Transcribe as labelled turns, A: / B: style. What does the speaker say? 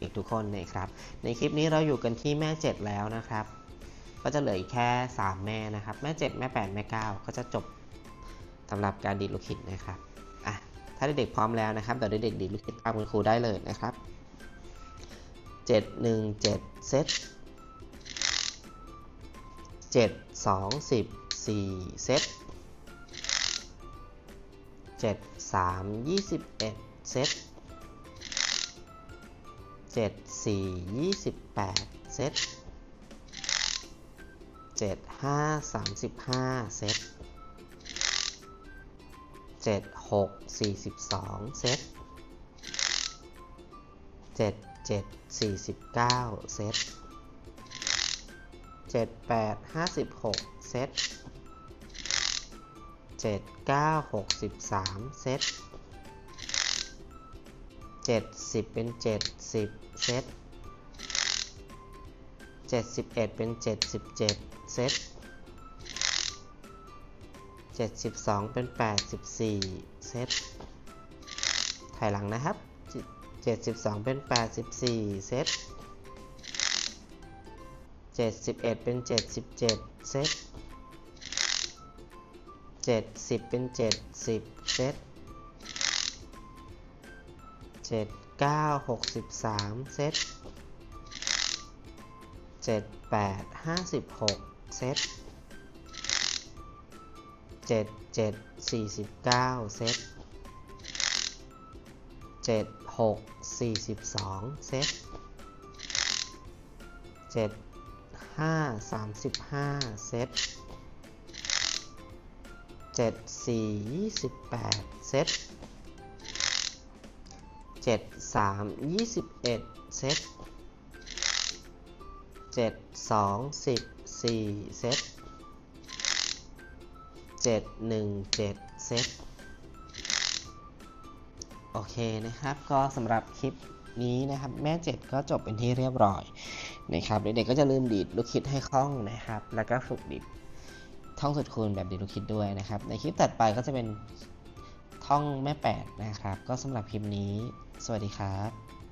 A: อีกทุกคนนะครับ ในคลิปนี้เราอยู่กันที่แม่ 7 แล้วนะครับ ก็จะเหลืออีกแค่ 3 แม่นะครับ แม่ 7 แม่ 8 แม่ 9 ก็จะจบสำหรับการดีดลูกคิดนะครับอะถ้าเด็กๆพร้อมแล้วนะครับเดี๋ยวเด็กๆดีดลูกคิดตามคุณครูได้เลยนะครับ 7 1 7 เซต7 2 14 เซต7 3 21 เซต 7 4 28เซต7 5 35เซต7 6 42เซต7 7 49เซต7 8 56เซต7 9 63เซต 70 เป็น 70 เซต 71 เป็น 77 เซต 72 เป็น 84 เซตถอยหลังนะครับ 72 เป็น 84 เซต 71 เป็น 77 เซต 70 เป็น 70 เซต เจ็ดเก้าหกสิบสามเซตเจ็ดแปดห้าสิบหกเซตเจ็ดเจ็ดสี่สิบเก้าเซตเจ็ดหกสี่สิบสองเซตเจ็ดห้าสามสิบห้าเซตเจ็ดสี่ยี่สิบแปดเซต 73 21เซต72 14เซต717เซตโอเคนะครับก็สำหรับคลิปนี้นะครับแม่7ก็จบเป็นที่เรียบร้อยนะครับเด็กๆก็จะลืมดีดลูกคิดให้คล่องนะครับ แล้วก็ฝึกดีดท่องสุดคูณแบบดีดลูกคิดด้วยนะครับ ในคลิปตัดไปก็จะเป็น ท่องแม่8นะครับ ก็สำหรับคลิปนี้ สวัสดีครับ